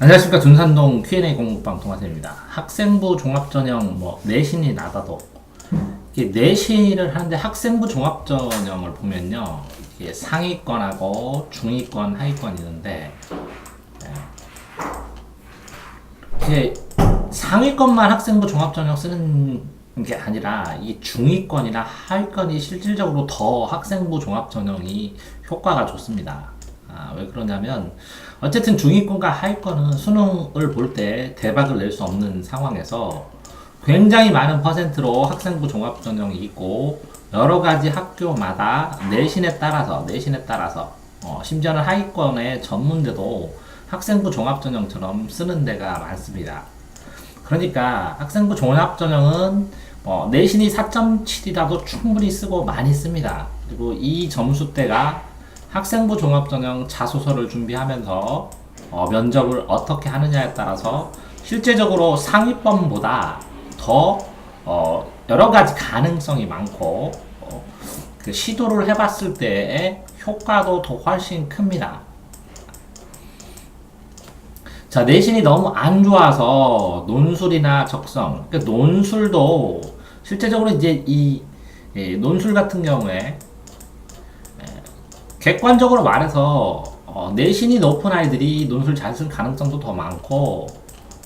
안녕하십니까 둔산동 Q&A 공부방 동아쌤입니다. 학생부 종합전형 뭐 내신이 나다도 이게 내신을 하는데 학생부 종합전형을 보면요 이게 상위권하고 중위권 하위권 있는데 예. 이게 상위권만 학생부 종합전형 쓰는 게 아니라 이 중위권이나 하위권이 실질적으로 더 학생부 종합전형이 효과가 좋습니다. 아, 왜 그러냐면 어쨌든 중위권과 하위권은 수능을 볼 때 대박을 낼 수 없는 상황에서 굉장히 많은 퍼센트로 학생부 종합전형이 있고 여러 가지 학교마다 내신에 따라서 내신에 따라서 어, 심지어는 하위권의 전문대도 학생부 종합전형처럼 쓰는 데가 많습니다. 그러니까 학생부 종합전형은 어, 내신이 4.7이라도 충분히 쓰고 많이 씁니다. 그리고 이 점수대가 학생부 종합전형 자소서를 준비하면서 어, 면접을 어떻게 하느냐에 따라서 실제적으로 상위권보다 더 어, 여러 가지 가능성이 많고 어, 그 시도를 해봤을 때의 효과도 더 훨씬 큽니다. 자, 내신이 너무 안 좋아서 논술이나 적성, 그러니까 논술도 실제적으로 이제 이 예, 논술 같은 경우에 예, 객관적으로 말해서 어, 내신이 높은 아이들이 논술 잘 쓸 가능성도 더 많고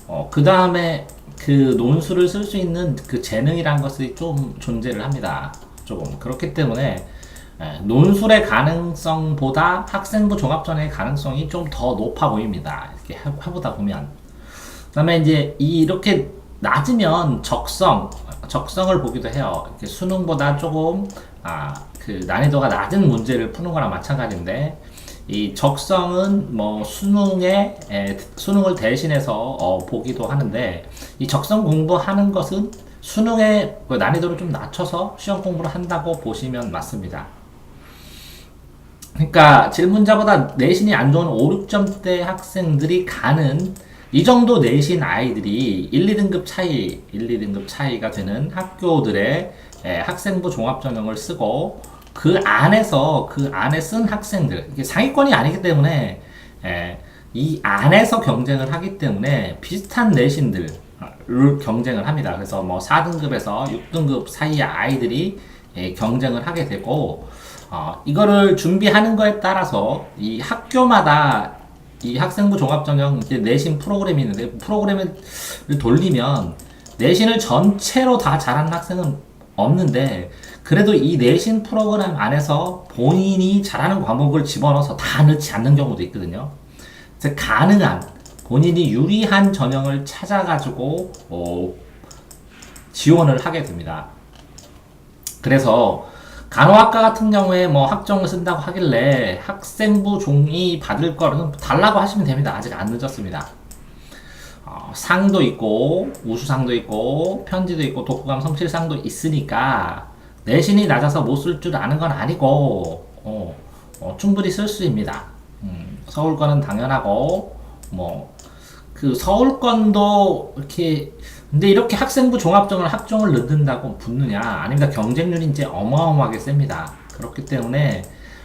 어, 그 다음에 그 논술을 쓸 수 있는 그 재능이라는 것이 좀 존재를 합니다. 조금 그렇기 때문에 예, 논술의 가능성보다 학생부 종합전의 가능성이 좀 더 높아 보입니다. 이렇게 해- 해보다 보면. 그 다음에 이제 이- 이렇게 낮으면 적성, 적성을 보기도 해요. 이렇게 수능보다 조금, 아, 그 난이도가 낮은 문제를 푸는 거랑 마찬가지인데, 이 적성은 뭐 수능에, 에, 수능을 대신해서 어, 보기도 하는데, 이 적성 공부하는 것은 수능의 그 난이도를 좀 낮춰서 시험 공부를 한다고 보시면 맞습니다. 그러니까 질문자보다 내신이 안 좋은 5, 6점대 학생들이 가는 이 정도 내신 아이들이 1, 2등급 차이, 1, 2등급 차이가 되는 학교들의 에, 학생부 종합전형을 쓰고 그 안에서 그 안에 쓴 학생들 이게 상위권이 아니기 때문에 에, 이 안에서 경쟁을 하기 때문에 비슷한 내신들 을 경쟁을 합니다. 그래서 뭐 4등급에서 6등급 사이의 아이들이 예, 경쟁을 하게 되고 어, 이거를 준비하는 거에 따라서 이 학교마다 이 학생부 종합전형 내신 프로그램이 있는데 프로그램을 돌리면 내신을 전체로 다 잘하는 학생은 없는데 그래도 이 내신 프로그램 안에서 본인이 잘하는 과목을 집어넣어서 다 넣지 않는 경우도 있거든요. 그래서 가능한 본인이 유리한 전형을 찾아가지고 어, 지원을 하게 됩니다. 그래서 간호학과 같은 경우에 뭐 학종을 쓴다고 하길래 학생부 종이 받을 거는 달라고 하시면 됩니다. 아직 안 늦었습니다. 어, 상도 있고 우수상도 있고 편지도 있고 독후감 성실상도 있으니까 내신이 낮아서 못 쓸 줄 아는 건 아니고 어, 어, 충분히 쓸 수 있습니다. 음, 서울권은 당연하고 뭐 그 서울권도 이렇게 근데 이렇게 학생부 종합정을 학종을 넣는다고 붙느냐 아닙니다. 경쟁률이 이제 어마어마하게 셉니다. 그렇기 때문에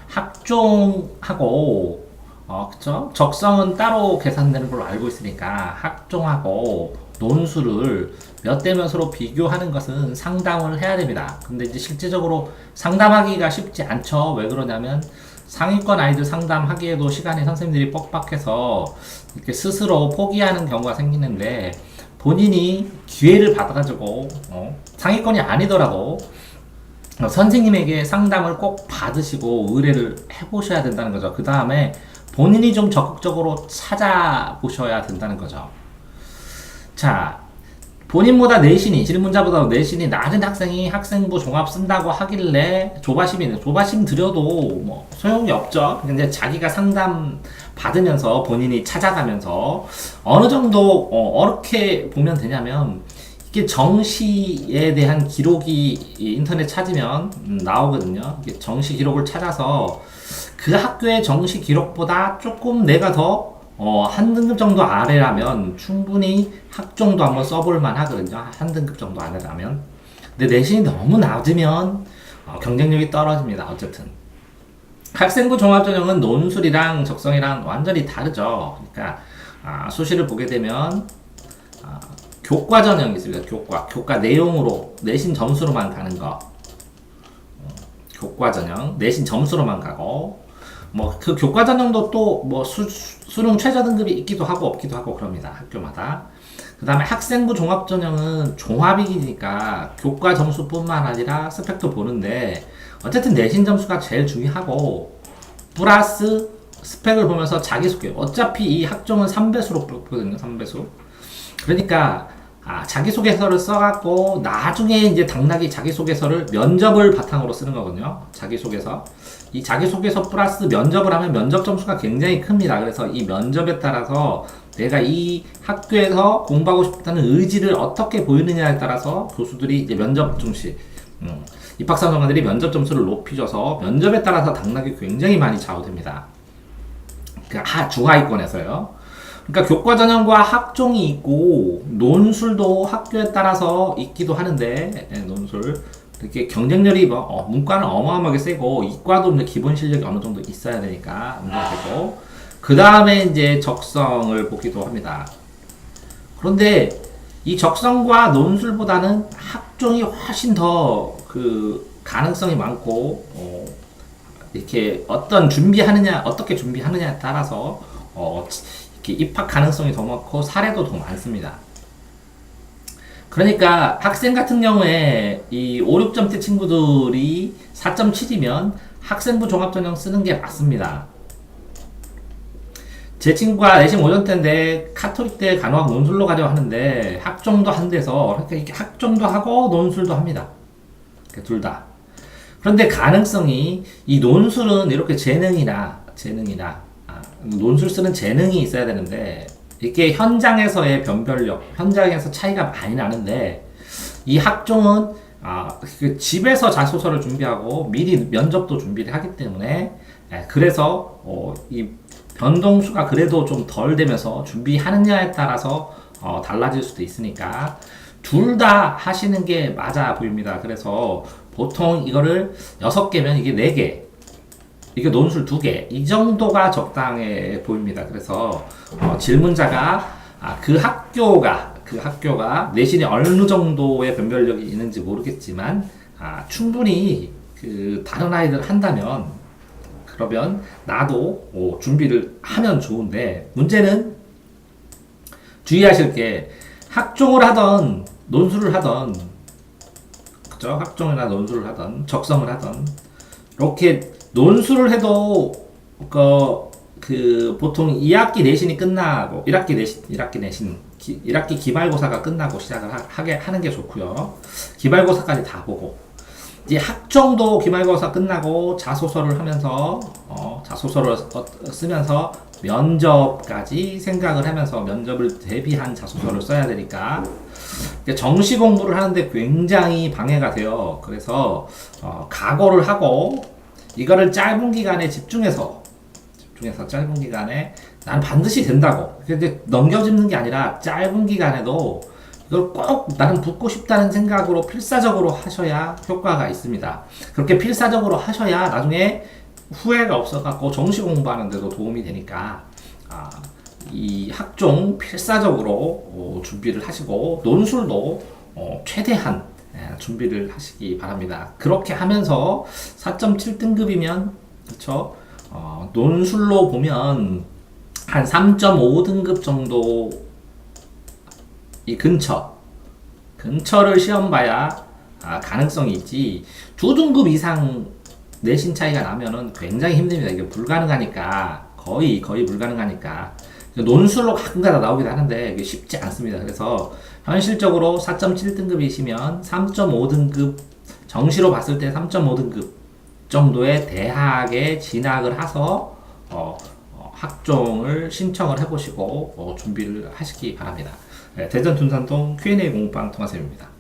학종하고 어 그쵸? 적성은 따로 계산되는 걸로 알고 있으니까 학종하고 논술을 몇 대 몇으로 비교하는 것은 상담을 해야 됩니다 근데 이제 실제적으로 상담하기가 쉽지 않죠 왜 그러냐면 상위권 아이들 상담하기에도 시간이 선생님들이 뻑뻑해서 이렇게 스스로 포기하는 경우가 생기는데 본인이 기회를 받아가지고 어, 상위권이 아니더라도 어, 선생님에게 상담을 꼭 받으시고 의뢰를 해보셔야 된다는 거죠. 그 다음에 본인이 좀 적극적으로 찾아보셔야 된다는 거죠. 자, 본인보다 내신이, 질문자보다 내신이 낮은 학생이 학생부 종합 쓴다고 하길래 조바심이 있는, 조바심 들여도 뭐 소용이 없죠. 근데 자기가 상담 받으면서 본인이 찾아가면서 어느 정도 어, 어떻게 보면 되냐면 이게 정시에 대한 기록이 이 인터넷 찾으면 음, 나오거든요. 정시 기록을 찾아서 그 학교의 정시 기록보다 조금 내가 더 어, 한 등급 정도 아래라면 충분히 학종도 한번 써볼 만 하거든요. 한 등급 정도 아래라면. 근데 내신이 너무 낮으면 어, 경쟁력이 떨어집니다. 어쨌든. 학생부 종합전형은 논술이랑 적성이랑 완전히 다르죠. 그러니까 아, 수시를 보게 되면 아, 교과 전형이 있습니다. 교과 교과 내용으로 내신 점수로만 가는 거. 어, 교과 전형 내신 점수로만 가고 뭐 그 교과 전형도 또 뭐 수능 최저 등급이 있기도 하고 없기도 하고 그럽니다. 학교마다. 그 다음에 학생부 종합 전형은 종합이니까 교과 점수뿐만 아니라 스펙도 보는데 어쨌든 내신 점수가 제일 중요하고 플러스 스펙을 보면서 자기소개 어차피 이 학종은 3배수로 뽑거든요 3배수 그러니까 아, 자기소개서를 써갖고 나중에 이제 당락이 자기소개서를 면접을 바탕으로 쓰는 거거든요. 자기소개서. 이 자기소개서 플러스 면접을 하면 면접 점수가 굉장히 큽니다. 그래서 이 면접에 따라서 내가 이 학교에서 공부하고 싶다는 의지를 어떻게 보이느냐에 따라서 교수들이 이제 면접 중시, 음, 입학사정관들이 면접 점수를 높이줘서 면접에 따라서 당락이 굉장히 많이 좌우됩니다. 그 하, 중하위권에서요. 그러니까 교과 전형과 학종이 있고 논술도 학교에 따라서 있기도 하는데 예, 논술 이렇게 경쟁률이 뭐 어, 문과는 어마어마하게 세고 이과도 이제 기본 실력이 어느 정도 있어야 되니까 문제되고 그 다음에 이제 적성을 보기도 합니다. 그런데 이 적성과 논술보다는 학종이 훨씬 더 그 가능성이 많고 어, 이렇게 어떤 준비하느냐 어떻게 준비하느냐에 따라서 어, 입학 가능성이 더 많고 사례도 더 많습니다. 그러니까 학생 같은 경우에 이 5, 6점대 친구들이 4.7이면 학생부 종합전형 쓰는 게 맞습니다. 제 친구가 내신 5년대인데 카톨릭대 간호학 논술로 가려고 하는데 학종도 한 데서 그러니까 이렇게 학종도 하고 논술도 합니다. 둘 다. 그런데 가능성이 이 논술은 이렇게 재능이나 재능이나 아, 논술 쓰는 재능이 있어야 되는데 이게 현장에서의 변별력, 현장에서 차이가 많이 나는데 이 학종은 아, 그 집에서 자소서를 준비하고 미리 면접도 준비를 하기 때문에 예, 그래서 어, 이 변동수가 그래도 좀 덜 되면서 준비하느냐에 따라서 어, 달라질 수도 있으니까 둘 다 하시는 게 맞아 보입니다. 그래서 보통 이거를 여섯 개면 이게 네 개, 이게 논술 두 개, 이 정도가 적당해 보입니다. 그래서 어, 질문자가 아, 그 학교가 그 학교가 내신이 어느 정도의 변별력이 있는지 모르겠지만 아, 충분히 그 다른 아이들 한다면 그러면 나도 어, 준비를 하면 좋은데 문제는 주의하실 게 학종을 하던 논술을 하던 그죠 학종이나 논술을 하던 적성을 하던 이렇게 논술을 해도 그, 그 보통 2학기 내신이 끝나고 1학기 내신 1학기 내신 기, 1학기 기말고사가 끝나고 시작을 하, 게 하는 게 좋고요. 기말고사까지 다 보고 이제 학종도 기말고사 끝나고 자소서를 하면서 어, 자소서를 쓰면서 면접까지 생각을 하면서 면접을 대비한 자소서를 써야 되니까 정시 공부를 하는데 굉장히 방해가 돼요. 그래서 어, 각오를 하고 이거를 짧은 기간에 집중해서 집중해서 짧은 기간에 나는 반드시 된다고. 근데 넘겨짚는 게 아니라 짧은 기간에도 이걸 꼭 나는 붙고 싶다는 생각으로 필사적으로 하셔야 효과가 있습니다. 그렇게 필사적으로 하셔야 나중에 후회가 없어갖고 정시 공부하는데도 도움이 되니까 아, 이 학종 필사적으로 어, 준비를 하시고 논술도 어, 최대한 예, 준비를 하시기 바랍니다. 그렇게 하면서 4.7등급이면 그렇죠. 어, 논술로 보면 한 3.5등급 정도 이 근처 근처를 시험 봐야 아, 가능성이 있지 두 등급 이상 내신 차이가 나면은 굉장히 힘듭니다. 이게 불가능하니까 거의 거의 불가능하니까 논술로 가끔가다 나오기도 하는데 이게 쉽지 않습니다. 그래서 현실적으로 4.7등급이시면 3.5등급 정시로 봤을 때 3.5등급 정도의 대학에 진학을 해서 어, 어, 학종을 신청을 해보시고 어, 준비를 하시기 바랍니다. 네, 대전 둔산동 Q&A 공부방 통화쌤입니다.